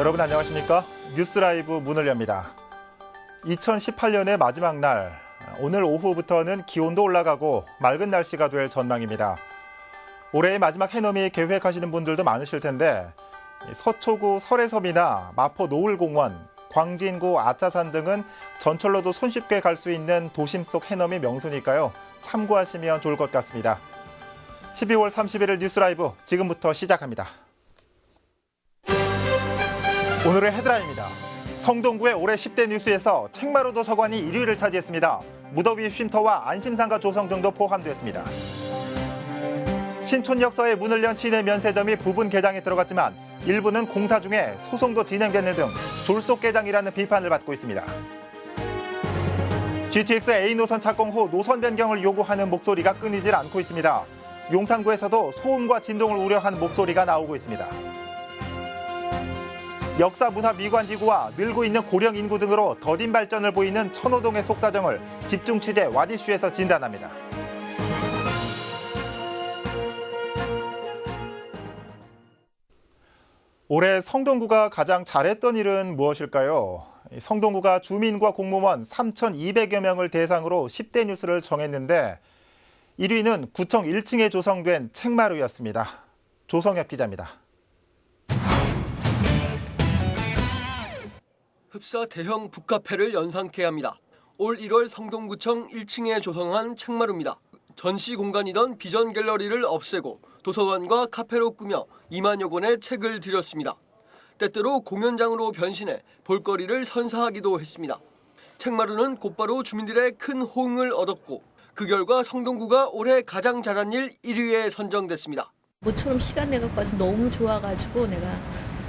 여러분 안녕하십니까? 뉴스라이브 문을 엽니다. 2018년의 마지막 날, 오늘 오후부터는 기온도 올라가고 맑은 날씨가 될 전망입니다. 올해의 마지막 해넘이 계획하시는 분들도 많으실 텐데 서초구 설해섬이나 마포 노을공원, 광진구 아차산 등은 전철로도 손쉽게 갈 수 있는 도심 속 해넘이 명소니까요. 참고하시면 좋을 것 같습니다. 12월 31일 뉴스라이브 지금부터 시작합니다. 오늘의 헤드라인입니다. 성동구의 올해 10대 뉴스에서 책마루 도서관이 1위를 차지했습니다. 무더위 쉼터와 안심상가 조성 등도 포함됐습니다. 신촌역사에 문을 연 시내 면세점이 부분 개장에 들어갔지만 일부는 공사 중에 소송도 진행되는 등 졸속 개장이라는 비판을 받고 있습니다. GTX A 노선 착공 후 노선 변경을 요구하는 목소리가 끊이질 않고 있습니다. 용산구에서도 소음과 진동을 우려하는 목소리가 나오고 있습니다. 역사 문화 미관지구와 늘고 있는 고령 인구 등으로 더딘 발전을 보이는 천호동의 속사정을 집중 취재 와디슈에서 진단합니다. 올해 성동구가 가장 잘했던 일은 무엇일까요? 성동구가 주민과 공무원 3,200여 명을 대상으로 10대 뉴스를 정했는데 1위는 구청 1층에 조성된 책마루였습니다. 조성엽 기자입니다. 흡사 대형 북카페를 연상케 합니다. 올 1월 성동구청 1층에 조성한 책마루입니다. 전시 공간이던 비전 갤러리를 없애고 도서관과 카페로 꾸며 2만여 권의 책을 들였습니다. 때때로 공연장으로 변신해 볼거리를 선사하기도 했습니다. 책마루는 곧바로 주민들의 큰 호응을 얻었고 그 결과 성동구가 올해 가장 잘한 일 1위에 선정됐습니다. 모처럼 시간 내갖고 와서 너무 좋아가지고 내가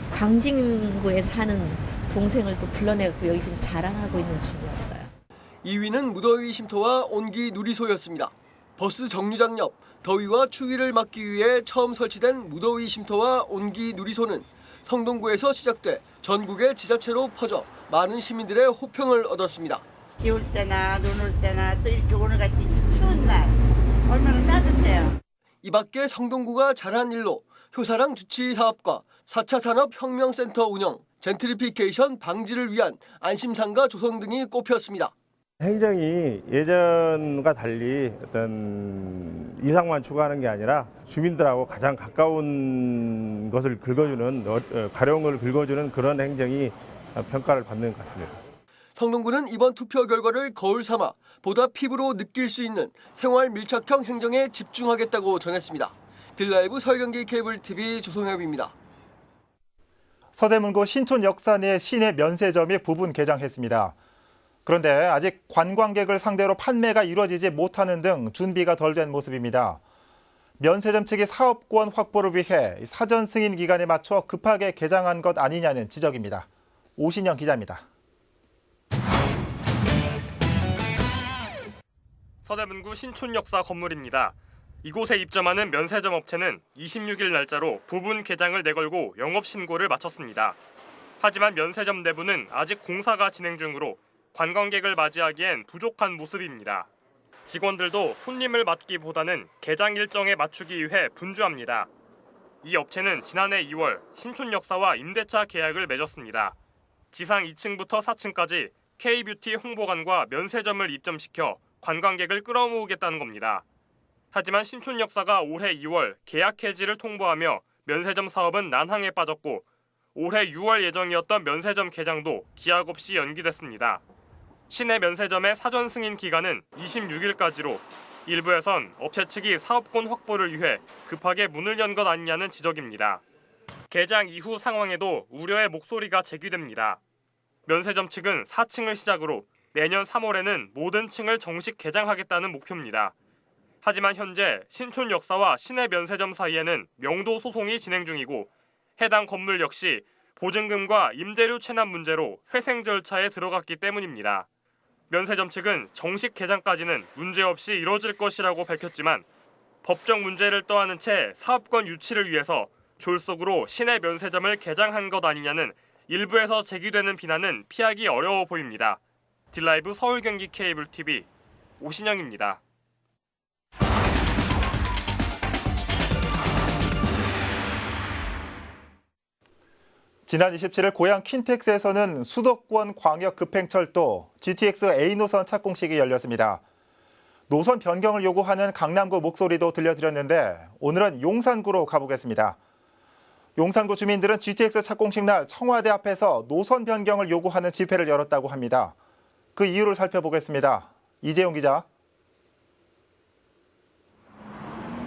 광진구에 사는 동생을 또 불러내갖고 여기 지금 자랑하고 있는 중이었어요. 2위는 무더위 쉼터와 온기 누리소였습니다. 버스 정류장 옆 더위와 추위를 막기 위해 처음 설치된 무더위 쉼터와 온기 누리소는 성동구에서 시작돼 전국의 지자체로 퍼져 많은 시민들의 호평을 얻었습니다. 비 올 때나 눈 올 때나 또 이렇게 오늘같이 추운 날 얼마나 따뜻해요. 이 밖에 성동구가 잘한 일로 효사랑 주치 사업과 4차 산업 혁명센터 운영, 젠트리피케이션 방지를 위한 안심상가 조성 등이 꼽혔습니다. 행정이 예전과 달리 어떤 이상만 추구하는 게 아니라 주민들하고 가장 가까운 것을 긁어주는 어, 어, 가려움을 긁어주는 그런 행정이 평가를 받는 것 같습니다. 성동구는 이번 투표 결과를 거울 삼아 보다 피부로 느낄 수 있는 생활 밀착형 행정에 집중하겠다고 전했습니다. 딜라이브 서경기 케이블 TV 조성엽입니다. 서대문구 신촌 역산의 시내 면세점이 부분 개장했습니다. 그런데 아직 관광객을 상대로 판매가 이루어지지 못하는 등 준비가 덜 된 모습입니다. 면세점 측이 사업권 확보를 위해 사전 승인 기간에 맞춰 급하게 개장한 것 아니냐는 지적입니다. 오신영 기자입니다. 서대문구 신촌역사 건물입니다. 이곳에 입점하는 면세점 업체는 26일 날짜로 부분 개장을 내걸고 영업 신고를 마쳤습니다. 하지만 면세점 내부는 아직 공사가 진행 중으로 관광객을 맞이하기엔 부족한 모습입니다. 직원들도 손님을 맞기보다는 개장 일정에 맞추기 위해 분주합니다. 이 업체는 지난해 2월 신촌역사와 임대차 계약을 맺었습니다. 지상 2층부터 4층까지 K뷰티 홍보관과 면세점을 입점시켜 관광객을 끌어모으겠다는 겁니다. 하지만 신촌 역사가 올해 2월 계약 해지를 통보하며 면세점 사업은 난항에 빠졌고 올해 6월 예정이었던 면세점 개장도 기약 없이 연기됐습니다. 시내 면세점의 사전 승인 기간은 26일까지로 일부에선 업체 측이 사업권 확보를 위해 급하게 문을 연 것 아니냐는 지적입니다. 개장 이후 상황에도 우려의 목소리가 제기됩니다. 면세점 측은 4층을 시작으로 내년 3월에는 모든 층을 정식 개장하겠다는 목표입니다. 하지만 현재 신촌 역사와 시내 면세점 사이에는 명도 소송이 진행 중이고 해당 건물 역시 보증금과 임대료 체납 문제로 회생 절차에 들어갔기 때문입니다. 면세점 측은 정식 개장까지는 문제없이 이뤄질 것이라고 밝혔지만 법적 문제를 떠안은 채 사업권 유치를 위해서 졸속으로 시내 면세점을 개장한 것 아니냐는 일부에서 제기되는 비난은 피하기 어려워 보입니다. 딜라이브 서울 경기 케이블 TV 오신영입니다. 지난 27일 고향 킨텍스에서는 수도권 광역 급행철도 GTX A 노선 착공식이 열렸습니다. 노선 변경을 요구하는 강남구 목소리도 들려드렸는데 오늘은 용산구로 가보겠습니다. 용산구 주민들은 GTX 착공식 날 청와대 앞에서 노선 변경을 요구하는 집회를 열었다고 합니다. 그 이유를 살펴보겠습니다. 이재용 기자.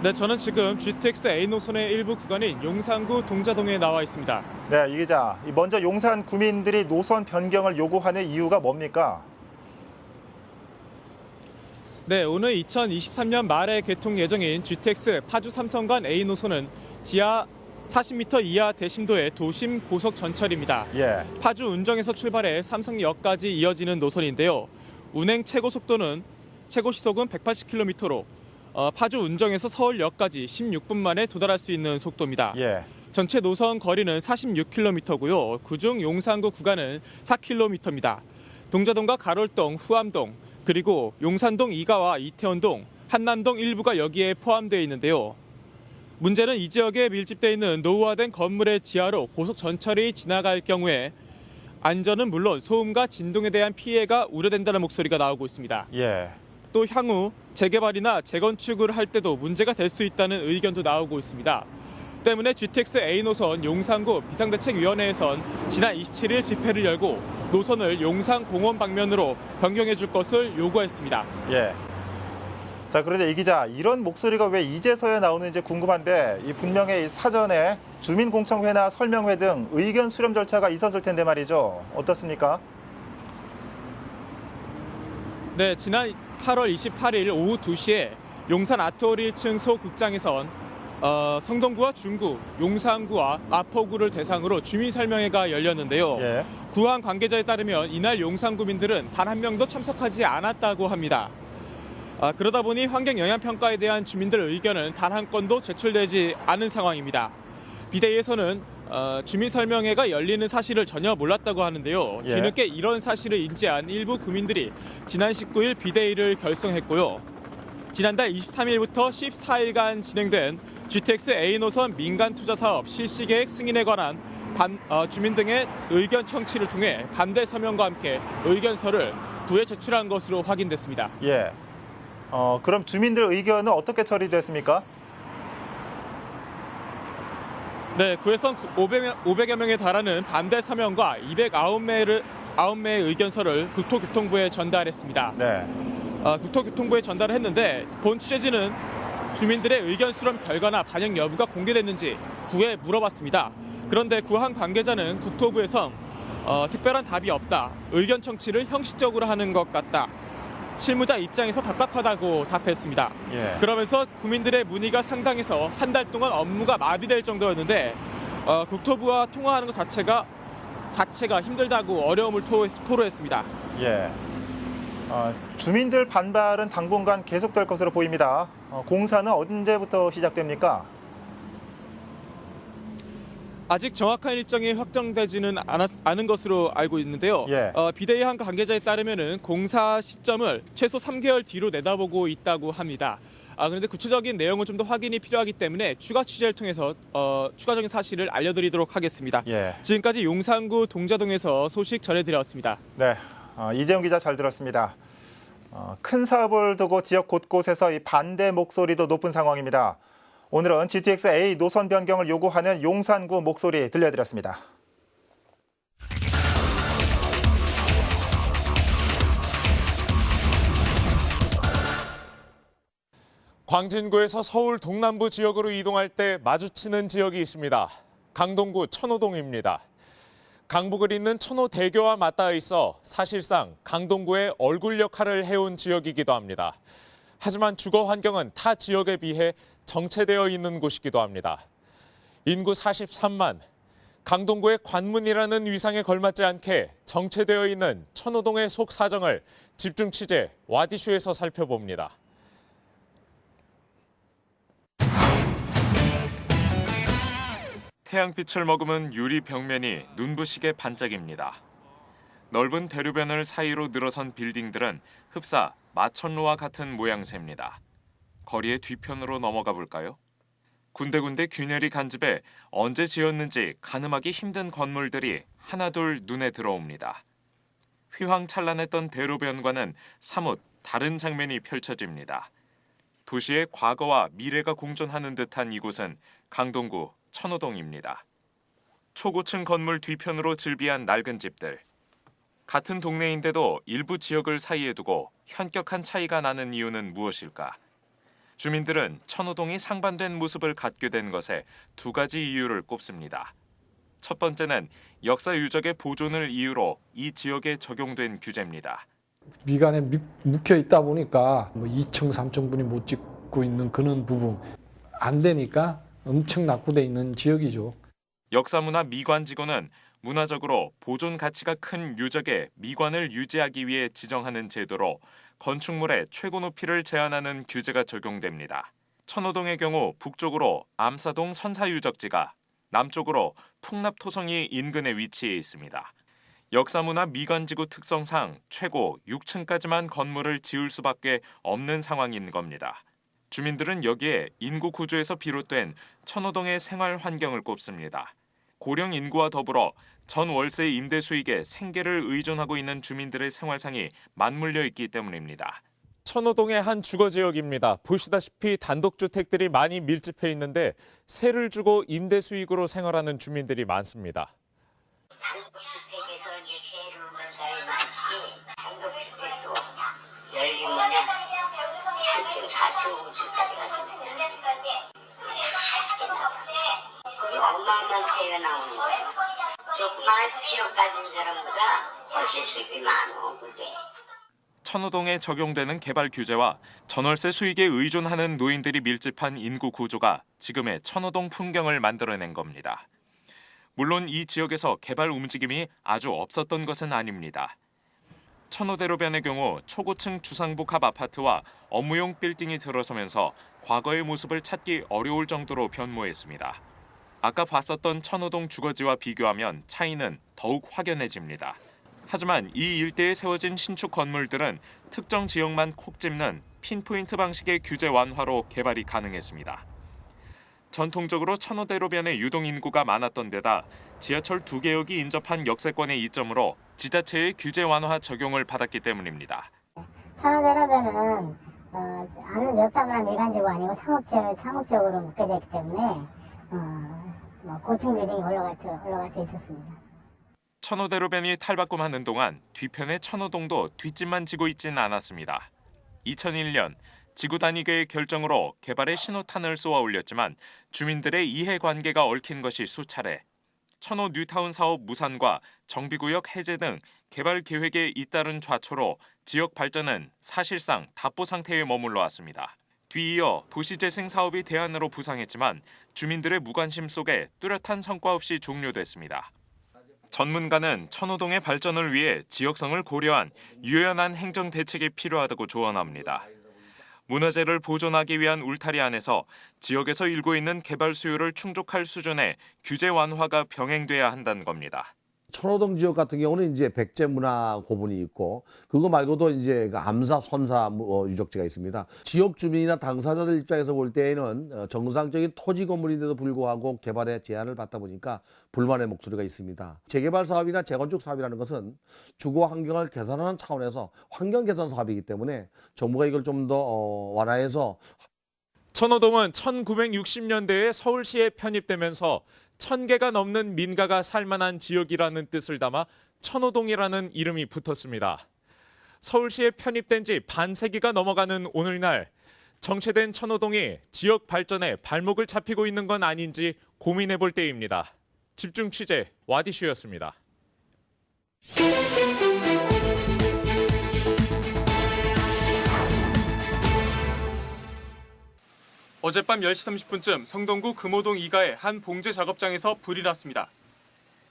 네, 저는 지금 GTX A 노선의 일부 구간인 용산구 동자동에 나와 있습니다. 네, 이 기자. 먼저 용산 구민들이 노선 변경을 요구하는 이유가 뭡니까? 네, 오늘 2023년 말에 개통 예정인 GTX 파주 삼성 간 A 노선은 지하 40m 이하 대심도의 도심 고속 전철입니다. 예. 파주 운정에서 출발해 삼성역까지 이어지는 노선인데요. 운행 최고 속도는 최고 시속은 180km로 어, 파주 운정에서 서울역까지 16분 만에 도달할 수 있는 속도입니다. 예. 전체 노선 거리는 46km고요. 그중 용산구 구간은 4km입니다. 동자동과 가롤동, 후암동, 그리고 용산동 이가와 이태원동, 한남동 일부가 여기에 포함되어 있는데요. 문제는 이 지역에 밀집되어 있는 노후화된 건물의 지하로 고속 전철이 지나갈 경우에 안전은 물론 소음과 진동에 대한 피해가 우려된다는 목소리가 나오고 있습니다. 예. 또 향후 재개발이나 재건축을 할 때도 문제가 될 수 있다는 의견도 나오고 있습니다. 때문에 GTX A 노선 용산구 비상대책위원회에선 지난 27일 집회를 열고 노선을 용산 공원 방면으로 변경해 줄 것을 요구했습니다. 예. 자, 그런데 이 기자, 이런 목소리가 왜 이제서야 나오는지 궁금한데, 이 분명히 이 사전에 주민공청회나 설명회 등 의견 수렴 절차가 있었을 텐데 말이죠. 어떻습니까? 네, 지난 8월 28일 오후 2시에 용산 아트홀 1층 소극장에선 어, 성동구와 중구, 용산구와 마포구를 대상으로 주민 설명회가 열렸는데요. 예. 구한 관계자에 따르면 이날 용산 구민들은 단 한 명도 참석하지 않았다고 합니다. 아, 그러다 보니 환경 영향 평가에 대한 주민들 의견은 단 한 건도 제출되지 않은 상황입니다. 비대위에서는 어, 주민 설명회가 열리는 사실을 전혀 몰랐다고 하는데요. 예. 뒤늦게 이런 사실을 인지한 일부 구민들이 지난 19일 비대위를 결성했고요. 지난달 23일부터 14일간 진행된 GTX A 노선 민간 투자 사업 실시 계획 승인에 관한 반, 어, 주민 등의 의견 청취를 통해 반대 서명과 함께 의견서를 구에 제출한 것으로 확인됐습니다. 예. 어, 그럼 주민들 의견은 어떻게 처리됐습니까? 네, 구에선 500여, 500여 명에 달하는 반대 서명과 209매를 9매의 의견서를 국토교통부에 전달했습니다. 네. 어, 국토교통부에 전달을 했는데 본 취재진은 주민들의 의견 수렴 결과나 반영 여부가 공개됐는지 구에 물어봤습니다. 그런데 구한 관계자는 국토부에서 어, 특별한 답이 없다. 의견 청취를 형식적으로 하는 것 같다. 실무자 입장에서 답답하다고 답했습니다. 예. 그러면서 국민들의 문의가 상당해서 한 달 동안 업무가 마비될 정도였는데 어, 국토부와 통화하는 것 자체가 자체가 힘들다고 어려움을 토 로했- 토로했습니다. 예. 어, 주민들 반발은 당분간 계속될 것으로 보입니다. 어, 공사는 언제부터 시작됩니까? 아직 정확한 일정이 확정되지는 않았, 않은 것으로 알고 있는데요. 예. 어, 비대위 한 관계자에 따르면은 공사 시점을 최소 3개월 뒤로 내다보고 있다고 합니다. 아 그런데 구체적인 내용은 좀 더 확인이 필요하기 때문에 추가 취재를 통해서 어, 추가적인 사실을 알려드리도록 하겠습니다. 예. 지금까지 용산구 동자동에서 소식 전해드렸습니다. 네. 어, 이재용 기자 잘 들었습니다. 어, 큰 사업을 두고 지역 곳곳에서 이 반대 목소리도 높은 상황입니다. 오늘은 GTX A 노선 변경을 요구하는 용산구 목소리 들려드렸습니다. 광진구에서 서울 동남부 지역으로 이동할 때 마주치는 지역이 있습니다. 강동구 천호동입니다. 강북을 잇는 천호대교와 맞닿아 있어 사실상 강동구의 얼굴 역할을 해온 지역이기도 합니다. 하지만 주거 환경은 타 지역에 비해 정체되어 있는 곳이기도 합니다. 인구 43만, 강동구의 관문이라는 위상에 걸맞지 않게 정체되어 있는 천호동의 속 사정을 집중 취재 와디쇼에서 살펴봅니다. 태양빛을 머금은 유리 벽면이 눈부시게 반짝입니다. 넓은 대류변을 사이로 늘어선 빌딩들은 흡사 마천루와 같은 모양새입니다. 거리의 뒤편으로 넘어가 볼까요? 군데군데 균열이 간집해 언제 지었는지 가늠하기 힘든 건물들이 하나둘 눈에 들어옵니다. 휘황찬란했던 대로변과는 사뭇 다른 장면이 펼쳐집니다. 도시의 과거와 미래가 공존하는 듯한 이곳은 강동구 천호동입니다. 초고층 건물 뒤편으로 즐비한 낡은 집들. 같은 동네인데도 일부 지역을 사이에 두고 현격한 차이가 나는 이유는 무엇일까? 주민들은 천호동이 상반된 모습을 갖게 된 것에 두 가지 이유를 꼽습니다. 첫 번째는 역사 유적의 보존을 이유로 이 지역에 적용된 규제입니다. 미간에 미- 묵혀 있다 보니까 뭐 2층, 3층 분이 못 짓고 있는 그런 부분 안 되니까 엄청 낙후돼 있는 지역이죠. 역사문화 미관지구는 문화적으로 보존 가치가 큰 유적의 미관을 유지하기 위해 지정하는 제도로 건축물의 최고 높이를 제한하는 규제가 적용됩니다. 천호동의 경우 북쪽으로 암사동 선사유적지가 남쪽으로 풍납토성이 인근에 위치해 있습니다. 역사문화 미관지구 특성상 최고 6층까지만 건물을 지을 수밖에 없는 상황인 겁니다. 주민들은 여기에 인구 구조에서 비롯된 천호동의 생활 환경을 꼽습니다. 고령 인구와 더불어 전 월세 임대 수익에 생계를 의존하고 있는 주민들의 생활상이 맞물려 있기 때문입니다. 천호동의 한 주거 지역입니다. 보시다시피 단독주택들이 많이 밀집해 있는데 세를 주고 임대 수익으로 생활하는 주민들이 많습니다. 단독주택에서 이제 세를 많지 단독주택도 열리면 3층, 4층, 5층까지 가는데 하시게 나와 그게 어마어마한 세가 나오는 거야 천호동에 적용되는 개발 규제와 전월세 수익에 의존하는 노인들이 밀집한 인구 구조가 지금의 천호동 풍경을 만들어낸 겁니다. 물론 이 지역에서 개발 움직임이 아주 없었던 것은 아닙니다. 천호대로변의 경우 초고층 주상복합 아파트와 업무용 빌딩이 들어서면서 과거의 모습을 찾기 어려울 정도로 변모했습니다. 아까 봤었던 천호동 주거지와 비교하면 차이는 더욱 확연해집니다. 하지만 이 일대에 세워진 신축 건물들은 특정 지역만 콕 집는 핀포인트 방식의 규제 완화로 개발이 가능했습니다. 전통적으로 천호대로변에 유동 인구가 많았던 데다 지하철 두 개역이 인접한 역세권의 이점으로 지자체의 규제 완화 적용을 받았기 때문입니다. 천호대로변은 어, 아무래도 역사문화 미관지구 아니고 상업지역, 상업적으로 묶여져 있기 때문에 어, 뭐 고층 빌딩이 올라갈, 수- 올라갈 수 있었습니다. 천호대로변이 탈바꿈하는 동안 뒤편의 천호동도 뒷짐만 지고 있지는 않았습니다. 2001년 지구 단위계의 결정으로 개발에 신호탄을 쏘아 올렸지만 주민들의 이해관계가 얽힌 것이 수차례. 천호 뉴타운 사업 무산과 정비구역 해제 등 개발 계획에 잇따른 좌초로 지역 발전은 사실상 답보 상태에 머물러 왔습니다. 뒤이어 도시재생 사업이 대안으로 부상했지만 주민들의 무관심 속에 뚜렷한 성과 없이 종료됐습니다. 전문가는 천호동의 발전을 위해 지역성을 고려한 유연한 행정 대책이 필요하다고 조언합니다. 문화재를 보존하기 위한 울타리 안에서 지역에서 일고 있는 개발 수요를 충족할 수준의 규제 완화가 병행돼야 한다는 겁니다. 천호동 지역 같은 경우는 이제 백제 문화 고분이 있고 그거 말고도 이제 그 암사 선사 뭐 유적지가 있습니다. 지역 주민이나 당사자들 입장에서 볼 때에는 어, 정상적인 토지 건물인데도 불구하고 개발에 제한을 받다 보니까 불만의 목소리가 있습니다. 재개발 사업이나 재건축 사업이라는 것은 주거 환경을 개선하는 차원에서 환경 개선 사업이기 때문에 정부가 이걸 좀더 어, 완화해서 천호동은 1960년대에 서울시에 편입되면서 천 개가 넘는 민가가 살만한 지역이라는 뜻을 담아 천호동이라는 이름이 붙었습니다. 서울시에 편입된 지 반세기가 넘어가는 오늘날 정체된 천호동이 지역 발전에 발목을 잡히고 있는 건 아닌지 고민해 볼 때입니다. 집중 취재 와디슈였습니다. 어젯밤 10시 30분쯤 성동구 금호동 2가의 한 봉제 작업장에서 불이 났습니다.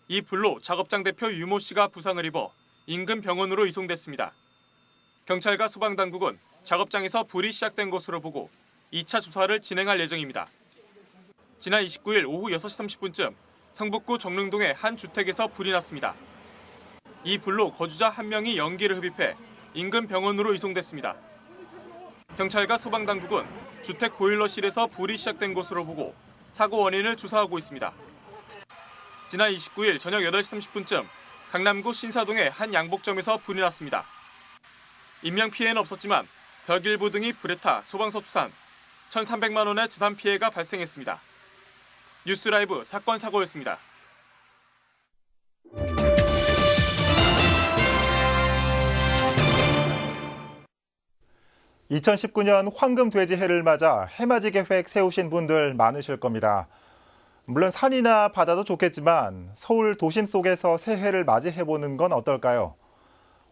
이 불로 작업장 대표 유모 씨가 부상을 입어 인근 병원으로 이송됐습니다. 경찰과 소방당국은 작업장에서 불이 시작된 것으로 보고 2차 조사를 진행할 예정입니다. 지난 29일 오후 6시 30분쯤 성북구 정릉동의 한 주택에서 불이 났습니다. 이 불로 거주자 한 명이 연기를 흡입해 인근 병원으로 이송됐습니다. 경찰과 소방당국은 주택 보일러실에서 불이 시작된 것으로 보고 사고 원인을 조사하고 있습니다. 지난 29일 저녁 8시 30분쯤 강남구 신사동의 한 양복점에서 불이 났습니다. 인명 피해는 없었지만 벽 일부 등이 불에 타 소방서 추산 1,300만 원의 지산 피해가 발생했습니다. 뉴스 라이브 사건 사고였습니다. 2019년 황금 돼지 해를 맞아 해맞이 계획 세우신 분들 많으실 겁니다. 물론 산이나 바다도 좋겠지만 서울 도심 속에서 새해를 맞이해 보는 건 어떨까요?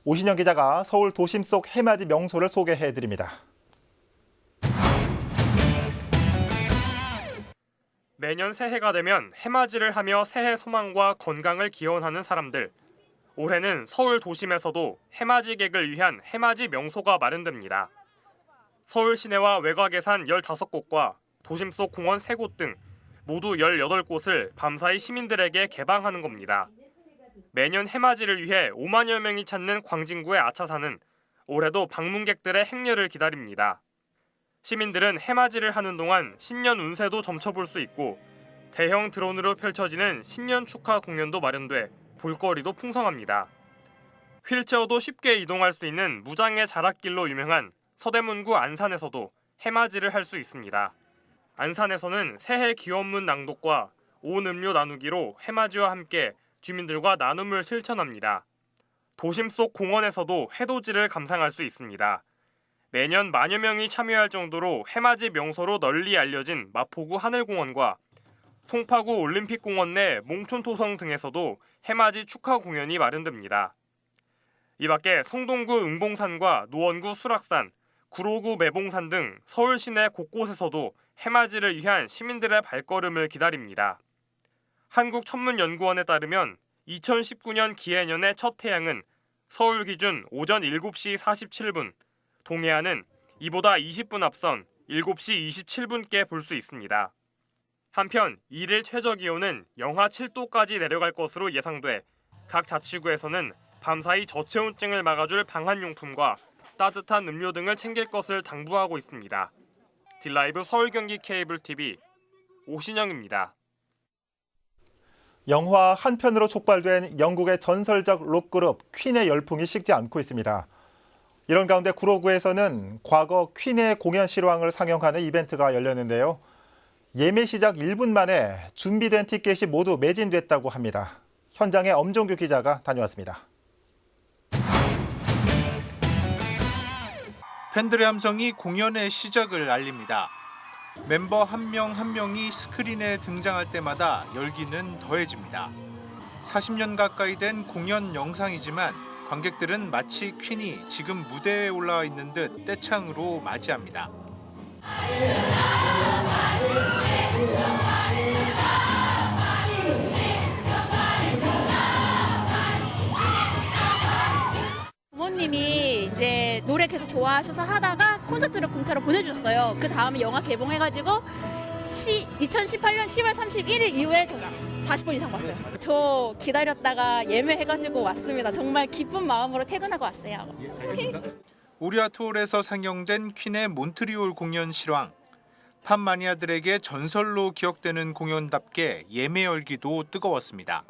오신영 기자가 서울 도심 속 해맞이 명소를 소개해 드립니다. 매년 새해가 되면 해맞이를 하며 새해 소망과 건강을 기원하는 사람들. 올해는 서울 도심에서도 해맞이객을 위한 해맞이 명소가 마련됩니다. 서울 시내와 외곽에 산 15곳과 도심 속 공원 3곳 등 모두 18곳을 밤사이 시민들에게 개방하는 겁니다. 매년 해맞이를 위해 5만여 명이 찾는 광진구의 아차산은 올해도 방문객들의 행렬을 기다립니다. 시민들은 해맞이를 하는 동안 신년 운세도 점쳐볼 수 있고 대형 드론으로 펼쳐지는 신년 축하 공연도 마련돼 볼거리도 풍성합니다. 휠체어도 쉽게 이동할 수 있는 무장의 자락길로 유명한 서대문구 안산에서도 해맞이를 할 수 있습니다. 안산에서는 새해 기원문 낭독과 온 음료 나누기로 해맞이와 함께 주민들과 나눔을 실천합니다. 도심 속 공원에서도 해돋이를 감상할 수 있습니다. 매년 만여 명이 참여할 정도로 해맞이 명소로 널리 알려진 마포구 하늘공원과 송파구 올림픽공원 내 몽촌토성 등에서도 해맞이 축하 공연이 마련됩니다. 이 밖에 성동구 응봉산과 노원구 수락산, 구로구 매봉산 등 서울 시내 곳곳에서도 해맞이를 위한 시민들의 발걸음을 기다립니다. 한국천문연구원에 따르면 2019년 기해년의 첫 태양은 서울 기준 오전 7시 47분, 동해안은 이보다 20분 앞선 7시 27분께 볼 수 있습니다. 한편 일일 최저 기온은 영하 7도까지 내려갈 것으로 예상돼 각 자치구에서는 밤사이 저체온증을 막아줄 방한용품과 따뜻한 음료 등을 챙길 것을 당부하고 있습니다. 딜라이브 서울 경기 케이블 TV 오신영입니다. 영화 한 편으로 촉발된 영국의 전설적 록그룹 퀸의 열풍이 식지 않고 있습니다. 이런 가운데 구로구에서는 과거 퀸의 공연 실황을 상영하는 이벤트가 열렸는데요. 예매 시작 1분 만에 준비된 티켓이 모두 매진됐다고 합니다. 현장에 엄종규 기자가 다녀왔습니다. 팬들의 함성이 공연의 시작을 알립니다. 멤버 한명한 명이 스크린에 등장할 때마다 열기는 더해집니다. 40년 가까이 된 공연 영상이지만 관객들은 마치 퀸이 지금 무대에 올라와 있는 듯 떼창으로 맞이합니다. 부모님이 노래 계속 좋아하셔서 하다가 콘서트를 공짜로 보내주셨어요. 그 다음에 영화 개봉해가지고 시, 2018년 10월 31일 이후에 저 40번 이상 봤어요. 저 기다렸다가 예매해가지고 왔습니다. 정말 기쁜 마음으로 퇴근하고 왔어요. 오리아트홀에서 상영된 퀸의 몬트리올 공연 실황. 팝 마니아들에게 전설로 기억되는 공연답게 예매 열기도 뜨거웠습니다.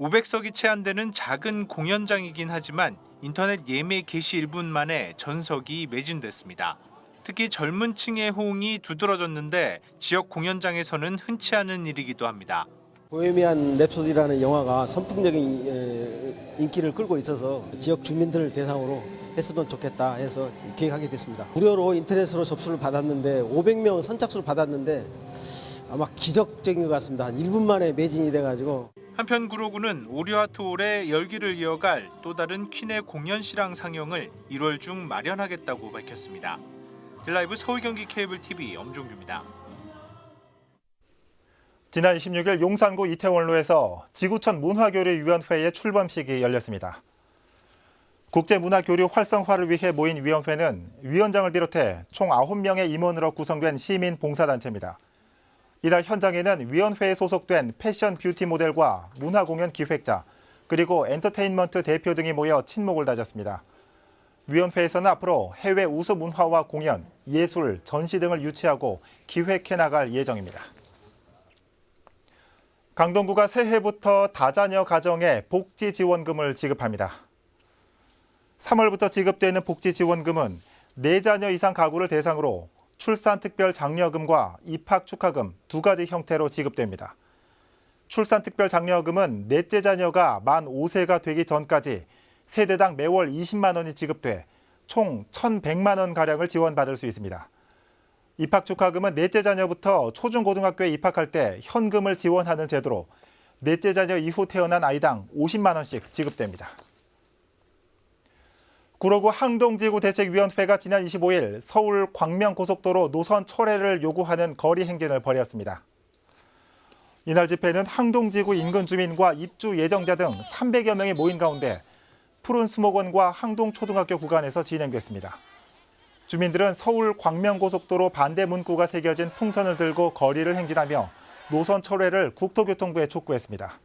500석이 채 안 되는 작은 공연장이긴 하지만 인터넷 예매 개시 1분 만에 전석이 매진됐습니다. 특히 젊은 층의 호응이 두드러졌는데 지역 공연장에서는 흔치 않은 일이기도 합니다. 보헤미안 랩소디라는 영화가 선풍적인 에, 인기를 끌고 있어서 지역 주민들을 대상으로 했으면 좋겠다 해서 기획하게 됐습니다. 무료로 인터넷으로 접수를 받았는데 500명 선착순을 받았는데 아마 기적적인 것 같습니다. 한 1분 만에 매진이 돼가지고 한편 구로구는 오리아트홀의 열기를 이어갈 또 다른 퀸의 공연 실황 상영을 1월 중 마련하겠다고 밝혔습니다. 딜라이브 서울 경기 케이블 TV 엄종규입니다. 지난 26일 용산구 이태원로에서 지구촌 문화교류위원회의 출범식이 열렸습니다. 국제문화교류 활성화를 위해 모인 위원회는 위원장을 비롯해 총 9명의 임원으로 구성된 시민 봉사단체입니다. 이날 현장에는 위원회에 소속된 패션 뷰티 모델과 문화 공연 기획자, 그리고 엔터테인먼트 대표 등이 모여 친목을 다졌습니다. 위원회에서는 앞으로 해외 우수 문화와 공연, 예술, 전시 등을 유치하고 기획해 나갈 예정입니다. 강동구가 새해부터 다자녀 가정에 복지 지원금을 지급합니다. 3월부터 지급되는 복지 지원금은 4자녀 이상 가구를 대상으로 출산 특별 장려금과 입학 축하금 두 가지 형태로 지급됩니다. 출산 특별 장려금은 넷째 자녀가 만 5세가 되기 전까지 세대당 매월 20만 원이 지급돼 총 1,100만 원 가량을 지원받을 수 있습니다. 입학 축하금은 넷째 자녀부터 초중고등학교에 입학할 때 현금을 지원하는 제도로 넷째 자녀 이후 태어난 아이당 50만 원씩 지급됩니다. 구로구 항동지구대책위원회가 지난 25일 서울 광명고속도로 노선 철회를 요구하는 거리 행진을 벌였습니다. 이날 집회는 항동지구 인근 주민과 입주 예정자 등 300여 명이 모인 가운데 푸른 수목원과 항동초등학교 구간에서 진행됐습니다. 주민들은 서울 광명고속도로 반대 문구가 새겨진 풍선을 들고 거리를 행진하며 노선 철회를 국토교통부에 촉구했습니다.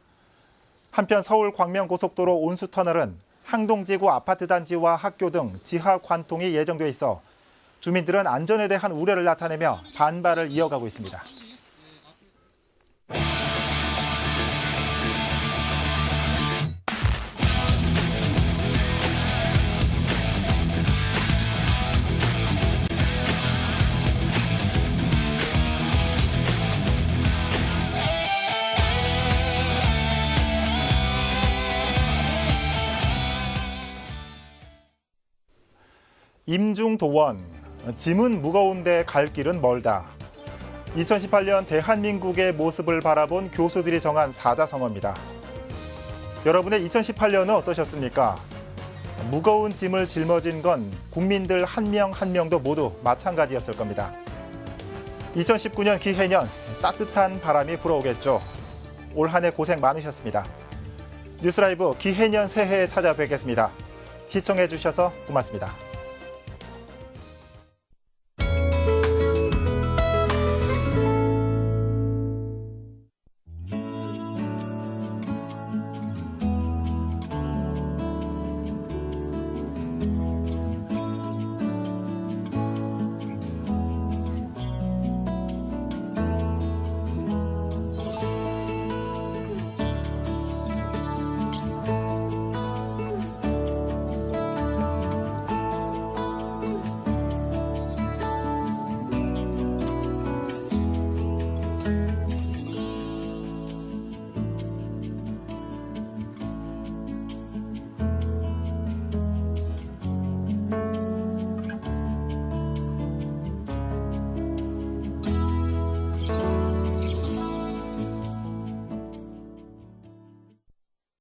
한편 서울 광명고속도로 온수터널은 항동지구 아파트 단지와 학교 등 지하 관통이 예정돼 있어 주민들은 안전에 대한 우려를 나타내며 반발을 이어가고 있습니다. 임중도원, 짐은 무거운데 갈 길은 멀다. 2018년 대한민국의 모습을 바라본 교수들이 정한 사자성어입니다. 여러분의 2018년은 어떠셨습니까? 무거운 짐을 짊어진 건 국민들 한 명 한 명도 모두 마찬가지였을 겁니다. 2019년 기해년 따뜻한 바람이 불어오겠죠. 올 한 해 고생 많으셨습니다. 뉴스라이브 기해년 새해에 찾아뵙겠습니다. 시청해 주셔서 고맙습니다.